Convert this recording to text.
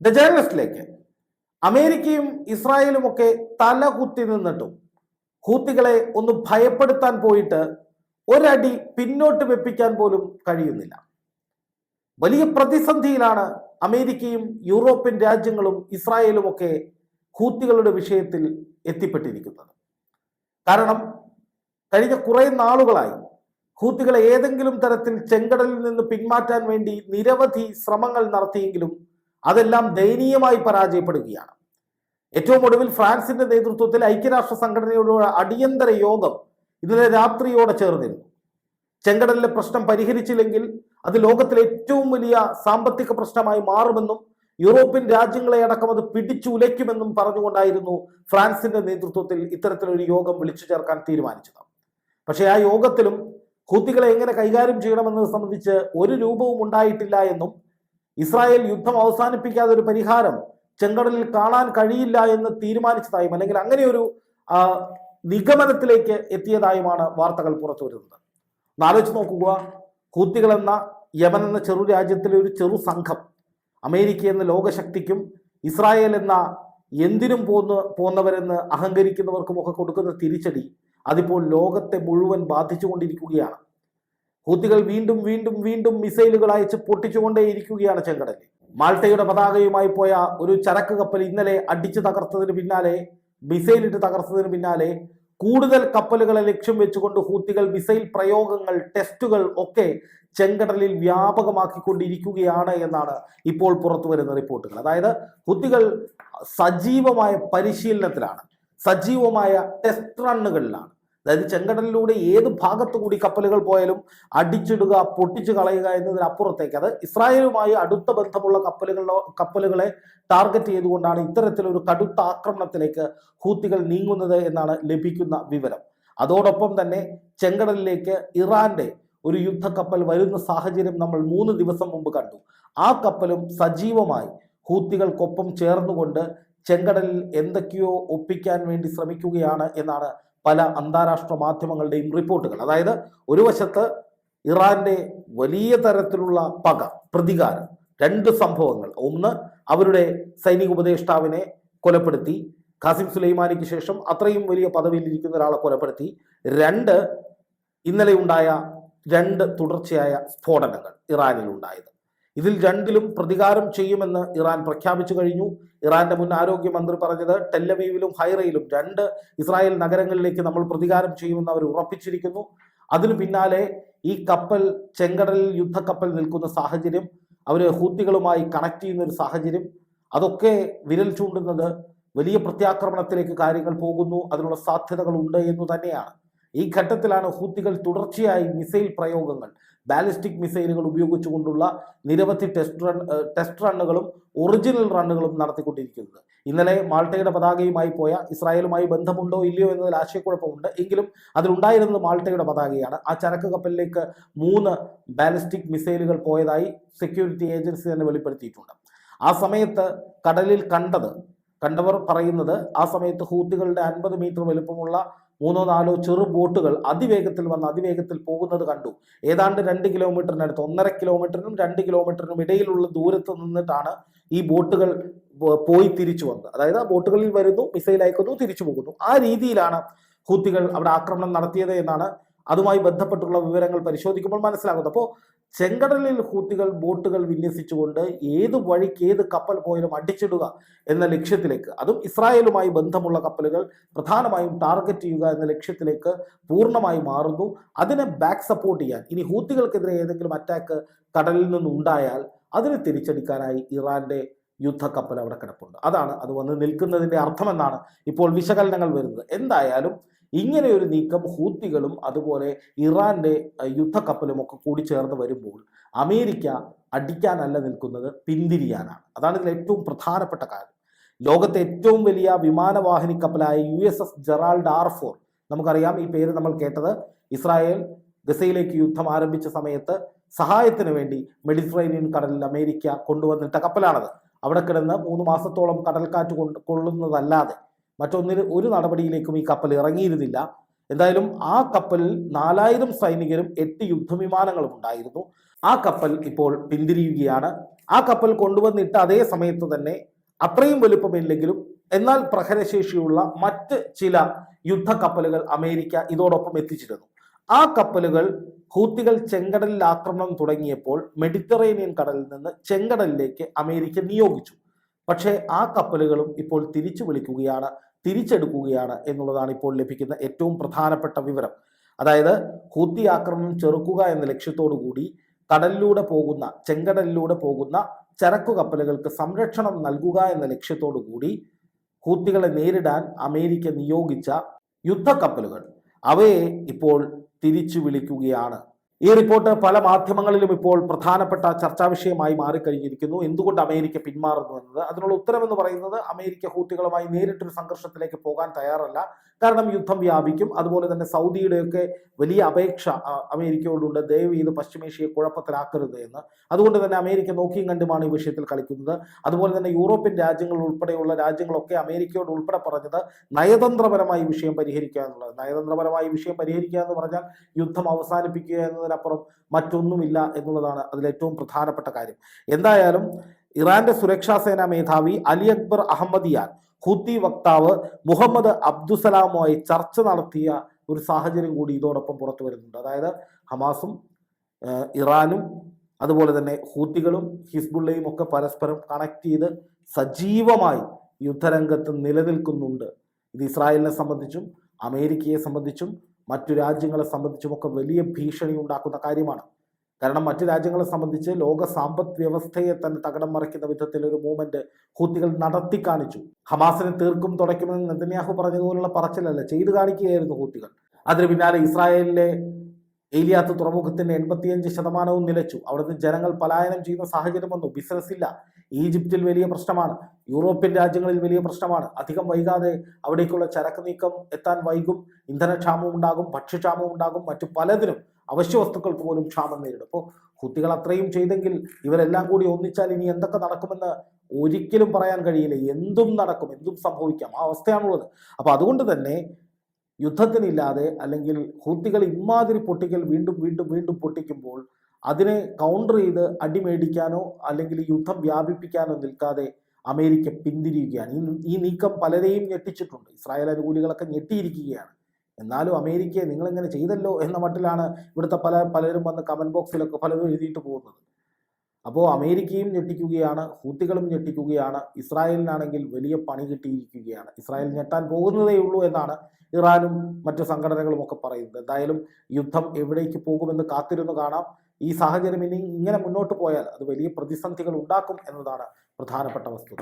The ജേർണലിസ്റ്റിലേക്ക് അമേരിക്കയും ഇസ്രായേലും ഒക്കെ തല കുത്തി നിന്നിട്ടും ഹൂത്തികളെ ഒന്ന് ഭയപ്പെടുത്താൻ പോയിട്ട് ഒരടി പിന്നോട്ട് വെപ്പിക്കാൻ പോലും കഴിയുന്നില്ല. വലിയ പ്രതിസന്ധിയിലാണ് അമേരിക്കയും യൂറോപ്യൻ രാജ്യങ്ങളും ഇസ്രായേലും ഒക്കെ ഹൂത്തികളുടെ വിഷയത്തിൽ എത്തിപ്പെട്ടിരിക്കുന്നത്. കാരണം കഴിഞ്ഞ കുറെ നാളുകളായി ഹൂത്തികളെ ഏതെങ്കിലും തരത്തിൽ ചെങ്കടലിൽ നിന്ന് പിന്മാറ്റാൻ വേണ്ടി നിരവധി ശ്രമങ്ങൾ നടത്തിയെങ്കിലും അതെല്ലാം ദയനീയമായി പരാജയപ്പെടുകയാണ്. ഏറ്റവും ഒടുവിൽ ഫ്രാൻസിന്റെ നേതൃത്വത്തിൽ ഐക്യരാഷ്ട്ര സംഘടനയുടെ അടിയന്തര യോഗം ഇന്നലെ രാത്രിയോടെ ചേർന്നിരുന്നു. ചെങ്കടലിലെ പ്രശ്നം പരിഹരിച്ചില്ലെങ്കിൽ അത് ലോകത്തിലെ ഏറ്റവും വലിയ സാമ്പത്തിക പ്രശ്നമായി മാറുമെന്നും യൂറോപ്യൻ രാജ്യങ്ങളെ അടക്കം അത് പിടിച്ചുലയ്ക്കുമെന്നും പറഞ്ഞുകൊണ്ടായിരുന്നു ഫ്രാൻസിന്റെ നേതൃത്വത്തിൽ ഇത്തരത്തിലൊരു യോഗം വിളിച്ചു ചേർക്കാൻ തീരുമാനിച്ചത്. പക്ഷേ ആ യോഗത്തിലും ഹൂത്തികളെ എങ്ങനെ കൈകാര്യം ചെയ്യണമെന്നത് സംബന്ധിച്ച് ഒരു രൂപവും ഉണ്ടായിട്ടില്ല എന്നും ഇസ്രായേൽ യുദ്ധം അവസാനിപ്പിക്കാതെ ഒരു പരിഹാരം ചെങ്കടലിൽ കാണാൻ കഴിയില്ല എന്ന് തീരുമാനിച്ചതായും അല്ലെങ്കിൽ അങ്ങനെ ഒരു നിഗമനത്തിലേക്ക് എത്തിയതായുമാണ് വാർത്തകൾ പുറത്തു വരുന്നത്. ആലോചിച്ച് നോക്കുക. ഹൂത്തികൾ എന്ന യമൻ എന്ന ചെറു രാജ്യത്തിലെ ഒരു ചെറു സംഘം അമേരിക്ക എന്ന ലോകശക്തിക്കും ഇസ്രായേൽ എന്ന എന്തിനും പോന്ന് പോന്നവരെന്ന് അഹങ്കരിക്കുന്നവർക്കുമൊക്കെ കൊടുക്കുന്ന തിരിച്ചടി അതിപ്പോൾ ലോകത്തെ മുഴുവൻ ബാധിച്ചുകൊണ്ടിരിക്കുകയാണ്. ഹൂത്തികൾ വീണ്ടും വീണ്ടും വീണ്ടും മിസൈലുകൾ അയച്ച് പൊട്ടിച്ചുകൊണ്ടേയിരിക്കുകയാണ് ചെങ്കടലിൽ മാൾട്ടയുടെ പതാകയുമായി പോയ ഒരു ചരക്ക് കപ്പൽ ഇന്നലെ അടിച്ചു തകർത്തതിന് പിന്നാലെ മിസൈലിട്ട് തകർത്തതിന് പിന്നാലെ കൂടുതൽ കപ്പലുകളെ ലക്ഷ്യം വെച്ചുകൊണ്ട് ഹൂത്തികൾ മിസൈൽ പ്രയോഗങ്ങൾ ടെസ്റ്റുകൾ ഒക്കെ ചെങ്കടലിൽ വ്യാപകമാക്കിക്കൊണ്ടിരിക്കുകയാണ് എന്നാണ് ഇപ്പോൾ പുറത്തു വരുന്ന റിപ്പോർട്ടുകൾ. അതായത് ഹുത്തികൾ സജീവമായ പരിശീലനത്തിലാണ്. സജീവമായ ടെസ്റ്റ് റണ്ണുകളിലാണ്. അതായത് ചെങ്കടലിലൂടെ ഏത് ഭാഗത്തു കൂടി കപ്പലുകൾ പോയാലും അടിച്ചിടുക പൊട്ടിച്ചു കളയുക എന്നതിനപ്പുറത്തേക്ക് അത് ഇസ്രായേലുമായി അടുത്ത ബന്ധമുള്ള കപ്പലുകളോ കപ്പലുകളെ ടാർഗറ്റ് ചെയ്തുകൊണ്ടാണ് ഇത്തരത്തിലൊരു കടുത്ത ആക്രമണത്തിലേക്ക് ഹൂത്തികൾ നീങ്ങുന്നത് എന്നാണ് ലഭിക്കുന്ന വിവരം. അതോടൊപ്പം തന്നെ ചെങ്കടലിലേക്ക് ഇറാന്റെ ഒരു യുദ്ധക്കപ്പൽ വരുന്ന സാഹചര്യം നമ്മൾ മൂന്ന് ദിവസം മുമ്പ് കണ്ടു. ആ കപ്പലും സജീവമായി ഹൂത്തികൾക്കൊപ്പം ചേർന്നുകൊണ്ട് ചെങ്കടലിൽ എന്തൊക്കെയോ ഒപ്പിക്കാൻ വേണ്ടി ശ്രമിക്കുകയാണ് എന്നാണ് പല അന്താരാഷ്ട്ര മാധ്യമങ്ങളുടെയും റിപ്പോർട്ടുകൾ. അതായത് ഒരു വശത്ത് ഇറാന്റെ വലിയ തരത്തിലുള്ള പക പ്രതികാരം രണ്ട് സംഭവങ്ങൾ. ഒന്ന് അവരുടെ സൈനിക ഉപദേഷ്ടാവിനെ കൊലപ്പെടുത്തി. ഖാസിം സുലൈമാനിക്ക് ശേഷം അത്രയും വലിയ പദവിയിൽ ഇരിക്കുന്ന ഒരാളെ കൊലപ്പെടുത്തി. രണ്ട് ഇന്നലെ ഉണ്ടായ രണ്ട് തുടർച്ചയായ സ്ഫോടനങ്ങൾ ഇറാനിൽ ഉണ്ടായത് ഇതിൽ രണ്ടിലും പ്രതികാരം ചെയ്യുമെന്ന് ഇറാൻ പ്രഖ്യാപിച്ചു കഴിഞ്ഞു. ഇറാന്റെ മുൻ ആരോഗ്യമന്ത്രി പറഞ്ഞത് ടെല്ലവീവിലും ഹൈറയിലും രണ്ട് ഇസ്രായേൽ നഗരങ്ങളിലേക്ക് നമ്മൾ പ്രതികാരം ചെയ്യുമെന്ന് അവർ ഉറപ്പിച്ചിരിക്കുന്നു. അതിനു പിന്നാലെ ഈ കപ്പൽ ചെങ്കടലിൽ യുദ്ധക്കപ്പൽ നിൽക്കുന്ന സാഹചര്യം അവർ ഹൂത്തികളുമായി കണക്ട് ചെയ്യുന്ന ഒരു സാഹചര്യം അതൊക്കെ വിരൽ ചൂണ്ടുന്നത് വലിയ പ്രത്യാക്രമണത്തിലേക്ക് കാര്യങ്ങൾ പോകുന്നു. അതിനുള്ള സാധ്യതകൾ ഉണ്ട് എന്ന് തന്നെയാണ്. ഈ ഘട്ടത്തിലാണ് ഹൂത്തികൾ തുടർച്ചയായി മിസൈൽ പ്രയോഗങ്ങൾ ബാലിസ്റ്റിക് മിസൈലുകൾ ഉപയോഗിച്ചുകൊണ്ടുള്ള നിരവധി ടെസ്റ്റ് റൺ ടെസ്റ്റ് റണ്ണുകളും ഒറിജിനൽ റണ്ണുകളും നടത്തിക്കൊണ്ടിരിക്കുന്നത്. ഇന്നലെ മാൾട്ടയുടെ പതാകയുമായി പോയ ഇസ്രായേലുമായി ബന്ധമുണ്ടോ ഇല്ലയോ എന്നതിൽ ആശയക്കുഴപ്പമുണ്ട്. എങ്കിലും അതിലുണ്ടായിരുന്നത് മാൾട്ടയുടെ പതാകയാണ്. ആ ചരക്ക് കപ്പലിലേക്ക് മൂന്ന് ബാലിസ്റ്റിക് മിസൈലുകൾ പോയതായി സെക്യൂരിറ്റി ഏജൻസി തന്നെ വെളിപ്പെടുത്തിയിട്ടുണ്ട്. ആ സമയത്ത് കടലിൽ കണ്ടത് കണ്ടവർ പറയുന്നത് ആ സമയത്ത് ഹൂത്തികളുടെ അൻപത് മീറ്റർ വലുപ്പമുള്ള മൂന്നോ നാലോ ചെറു ബോട്ടുകൾ അതിവേഗത്തിൽ വന്ന് അതിവേഗത്തിൽ പോകുന്നത് കണ്ടു. ഏതാണ്ട് രണ്ട് കിലോമീറ്ററിനടുത്ത് ഒന്നര കിലോമീറ്ററിനും രണ്ട് കിലോമീറ്ററിനും ഇടയിലുള്ള ദൂരത്ത് നിന്നിട്ടാണ് ഈ ബോട്ടുകൾ പോയി തിരിച്ചു വന്നത്. അതായത് ആ ബോട്ടുകളിൽ വരുന്നു മിസൈൽ അയക്കുന്നു തിരിച്ചു പോകുന്നു. ആ രീതിയിലാണ് ഹൂത്തികൾ അവിടെ ആക്രമണം നടത്തിയത് എന്നാണ് അതുമായി ബന്ധപ്പെട്ടുള്ള വിവരങ്ങൾ പരിശോധിക്കുമ്പോൾ മനസ്സിലാകുന്നത് അപ്പോൾ ചെങ്കടലിൽ ഹൂത്തികൾ ബോട്ടുകൾ വിന്യസിച്ചുകൊണ്ട് ഏത് വഴിക്ക് ഏത് കപ്പൽ പോയാലും അടിച്ചിടുക എന്ന ലക്ഷ്യത്തിലേക്ക് അതും ഇസ്രായേലുമായി ബന്ധമുള്ള കപ്പലുകൾ പ്രധാനമായും ടാർഗറ്റ് ചെയ്യുക എന്ന ലക്ഷ്യത്തിലേക്ക് പൂർണമായി മാറുന്നു. അതിനെ ബാക്ക് സപ്പോർട്ട് ചെയ്യാൻ ഇനി ഹൂത്തികൾക്കെതിരെ ഏതെങ്കിലും അറ്റാക്ക് കടലിൽ നിന്നുണ്ടായാൽ അതിനെ തിരിച്ചടിക്കാനായി ഇറാന്റെ യുദ്ധക്കപ്പൽ അവിടെ കിടപ്പുണ്ട്. അതാണ് അത് വന്ന് നിൽക്കുന്നതിന്റെ അർത്ഥമെന്നാണ് ഇപ്പോൾ വിശകലനങ്ങൾ വരുന്നത്. എന്തായാലും ഇങ്ങനെ ഒരു നീക്കം ഹൂത്തികളും അതുപോലെ ഇറാന്റെ യുദ്ധ യുദ്ധക്കപ്പലും ഒക്കെ കൂടി ചേർന്ന് വരുമ്പോൾ അമേരിക്ക അടിക്കാനല്ല നിൽക്കുന്നത് പിന്തിരിയാനാണ്. അതാണ് ഇതിൽ ഏറ്റവും പ്രധാനപ്പെട്ട കാര്യം. ലോകത്തെ ഏറ്റവും വലിയ വിമാനവാഹിനി കപ്പലായ U S S Gerald R Ford നമുക്കറിയാം ഈ പേര് നമ്മൾ കേട്ടത് ഇസ്രായേൽ ഗസയിലേക്ക് യുദ്ധം ആരംഭിച്ച സമയത്ത് സഹായത്തിന് വേണ്ടി മെഡിറ്ററേനിയൻ കടലിൽ അമേരിക്ക കൊണ്ടുവന്നിട്ട കപ്പലാണത്. അവിടെ കിടന്ന് മൂന്ന് മാസത്തോളം കടൽക്കാറ്റ് കൊണ്ട് കൊള്ളുന്നതല്ലാതെ മറ്റൊന്നിന് ഒരു നടപടിയിലേക്കും ഈ കപ്പൽ ഇറങ്ങിയിരുന്നില്ല. എന്തായാലും ആ കപ്പലിൽ നാലായിരം സൈനികരും എട്ട് യുദ്ധവിമാനങ്ങളും ഉണ്ടായിരുന്നു. ആ കപ്പൽ ഇപ്പോൾ പിന്തിരിയുകയാണ്. ആ കപ്പൽ കൊണ്ടുവന്നിട്ട് അതേ സമയത്ത് തന്നെ അത്രയും വലുപ്പമില്ലെങ്കിലും എന്നാൽ പ്രഹരശേഷിയുള്ള മറ്റ് ചില യുദ്ധക്കപ്പലുകൾ അമേരിക്ക ഇതോടൊപ്പം എത്തിച്ചിരുന്നു. ആ കപ്പലുകൾ ഹൂത്തികൾ ചെങ്കടലിൽ ആക്രമണം തുടങ്ങിയപ്പോൾ മെഡിറ്ററേനിയൻ കടലിൽ നിന്ന് ചെങ്കടലിലേക്ക് അമേരിക്ക നിയോഗിച്ചു. പക്ഷേ ആ കപ്പലുകളും ഇപ്പോൾ തിരിച്ചു വിളിക്കുകയാണ് തിരിച്ചെടുക്കുകയാണ് എന്നുള്ളതാണ് ഇപ്പോൾ ലഭിക്കുന്ന ഏറ്റവും പ്രധാനപ്പെട്ട വിവരം. അതായത് കൂത്തി ആക്രമണം ചെറുക്കുക എന്ന ലക്ഷ്യത്തോടു കൂടി കടലിലൂടെ പോകുന്ന ചെങ്കടലിലൂടെ പോകുന്ന ചരക്കു കപ്പലുകൾക്ക് സംരക്ഷണം നൽകുക എന്ന ലക്ഷ്യത്തോടു കൂടി ഹൂത്തികളെ നേരിടാൻ അമേരിക്ക നിയോഗിച്ച യുദ്ധക്കപ്പലുകൾ. അവയെ ഇപ്പോൾ തിരിച്ചു വിളിക്കുകയാണ്. ഈ റിപ്പോർട്ട് പല മാധ്യമങ്ങളിലും ഇപ്പോൾ പ്രധാനപ്പെട്ട ചർച്ചാ വിഷയമായി മാറിക്കഴിഞ്ഞിരിക്കുന്നു. എന്തുകൊണ്ട് അമേരിക്ക പിന്മാറുന്നു എന്നത്? അതിനുള്ള ഉത്തരമെന്ന് പറയുന്നത് അമേരിക്ക ഹൂത്തികളുമായി നേരിട്ടൊരു സംഘർഷത്തിലേക്ക് പോകാൻ തയ്യാറല്ല. കാരണം യുദ്ധം വ്യാപിക്കും. അതുപോലെ തന്നെ സൗദിയുടെയൊക്കെ വലിയ അപേക്ഷ അമേരിക്കയോടുണ്ട്. ദയവ് ചെയ്ത് പശ്ചിമേഷ്യയെ കുഴപ്പത്തിലാക്കരുത് എന്ന്. അതുകൊണ്ട് തന്നെ അമേരിക്ക നോക്കിയും കണ്ടുമാണ് ഈ വിഷയത്തിൽ കളിക്കുന്നത്. അതുപോലെ തന്നെ യൂറോപ്യൻ രാജ്യങ്ങൾ ഉൾപ്പെടെയുള്ള രാജ്യങ്ങളൊക്കെ അമേരിക്കയോട് ഉൾപ്പെടെ പറഞ്ഞത് നയതന്ത്രപരമായി വിഷയം പരിഹരിക്കുക എന്നുള്ളത് നയതന്ത്രപരമായി വിഷയം പരിഹരിക്കുക എന്ന് പറഞ്ഞാൽ യുദ്ധം അവസാനിപ്പിക്കുക എന്നതിനപ്പുറം മറ്റൊന്നുമില്ല എന്നുള്ളതാണ് അതിലേറ്റവും പ്രധാനപ്പെട്ട കാര്യം. എന്തായാലും ഇറാന്റെ സുരക്ഷാ സേനാ മേധാവി അലി അക്ബർ അഹമ്മദിയാൻ ഹൂത്തി വക്താവ് മുഹമ്മദ് അബ്ദുസലാമുമായി ചർച്ച നടത്തിയ ഒരു സാഹചര്യം കൂടി ഇതോടൊപ്പം പുറത്തു വരുന്നുണ്ട്. അതായത് ഹമാസും ഇറാനും അതുപോലെ തന്നെ ഹൂത്തികളും ഹിസ്ബുള്ളയും ഒക്കെ പരസ്പരം കണക്ട് ചെയ്ത് സജീവമായി യുദ്ധരംഗത്ത് നിലനിൽക്കുന്നുണ്ട്. ഇത് ഇസ്രായേലിനെ സംബന്ധിച്ചും അമേരിക്കയെ സംബന്ധിച്ചും മറ്റു രാജ്യങ്ങളെ സംബന്ധിച്ചുമൊക്കെ വലിയ ഭീഷണി ഉണ്ടാക്കുന്ന കാര്യമാണ്. കാരണം മറ്റു രാജ്യങ്ങളെ സംബന്ധിച്ച് ലോക സാമ്പത്ത് വ്യവസ്ഥയെ തന്നെ തകടം മറിക്കുന്ന വിധത്തിൽ ഒരു മൂവ്മെന്റ് ഹൂത്തികൾ നടത്തി കാണിച്ചു. ഹമാസിനെ തീർക്കും തുടയ്ക്കുമെന്ന് നെതന്യാഹു പറഞ്ഞതുപോലുള്ള പറച്ചിലല്ല ചെയ്തു കാണിക്കുകയായിരുന്നു ഹൂത്തികൾ. അതിന് പിന്നാലെ ഇസ്രായേലിലെ ഏലിയാത്ത് തുറമുഖത്തിന്റെ എൺപത്തിയഞ്ച് ശതമാനവും നിലച്ചു. അവിടുന്ന് ജനങ്ങൾ പലായനം ചെയ്യുന്ന സാഹചര്യം വന്നു. ബിസിനസ് ഇല്ല. ഈജിപ്തിൽ വലിയ പ്രശ്നമാണ്. യൂറോപ്യൻ രാജ്യങ്ങളിൽ വലിയ പ്രശ്നമാണ്. അധികം വൈകാതെ അവിടേക്കുള്ള ചരക്ക് നീക്കം എത്താൻ വൈകും. ഇന്ധനക്ഷാമം ഉണ്ടാകും ഭക്ഷ്യക്ഷാമം ഉണ്ടാകും മറ്റു പലതിനും അവശ്യ വസ്തുക്കൾക്ക് പോലും ക്ഷാമം നേരിടും. അപ്പോൾ കുട്ടികൾ അത്രയും ചെയ്തെങ്കിൽ ഇവരെല്ലാം കൂടി ഒന്നിച്ചാൽ ഇനി എന്തൊക്കെ നടക്കുമെന്ന് ഒരിക്കലും പറയാൻ കഴിയില്ല. എന്തും നടക്കും എന്തും സംഭവിക്കാം. ആ അവസ്ഥയാണുള്ളത്. അപ്പോൾ അതുകൊണ്ട് തന്നെ യുദ്ധത്തിനില്ലാതെ അല്ലെങ്കിൽ ഹൂത്തികൾ ഇമാതിരി പൊട്ടിക്കൽ വീണ്ടും വീണ്ടും വീണ്ടും പൊട്ടിക്കുമ്പോൾ അതിനെ കൗണ്ടർ ചെയ്ത് അടിമേടിക്കാനോ അല്ലെങ്കിൽ യുദ്ധം വ്യാപിപ്പിക്കാനോ നിൽക്കാതെ അമേരിക്ക പിന്തിരിയുകയാണ്. ഈ ഈ നീക്കം പലരെയും ഞെട്ടിച്ചിട്ടുണ്ട്. ഇസ്രായേൽ അനുകൂലികളൊക്കെ ഞെട്ടിയിരിക്കുകയാണ്. എന്നാലും അമേരിക്കയെ നിങ്ങളിങ്ങനെ ചെയ്തല്ലോ എന്ന മട്ടിലാണ് ഇവിടുത്തെ പല പലരും വന്ന് കമന്റ് ബോക്സിലൊക്കെ പലരും എഴുതിയിട്ട് പോകുന്നത്. അപ്പോൾ അമേരിക്കയും ഞെട്ടിക്കുകയാണ് ഹൂത്തികളും ഞെട്ടിക്കുകയാണ് ഇസ്രായേലിനാണെങ്കിൽ വലിയ പണി കിട്ടിയിരിക്കുകയാണ്. ഇസ്രായേൽ ഞെട്ടാൻ പോകുന്നതേ ഉള്ളൂ എന്നാണ് ഇറാനും മറ്റ് സംഘടനകളും ഒക്കെ പറയുന്നത്. എന്തായാലും യുദ്ധം എവിടേക്ക് പോകുമെന്ന് കാത്തിരുന്നു കാണാം. ഈ സാഹചര്യം ഇനി ഇങ്ങനെ മുന്നോട്ട് പോയാൽ അത് വലിയ പ്രതിസന്ധികൾ ഉണ്ടാക്കും എന്നതാണ് പ്രധാനപ്പെട്ട വസ്തുത.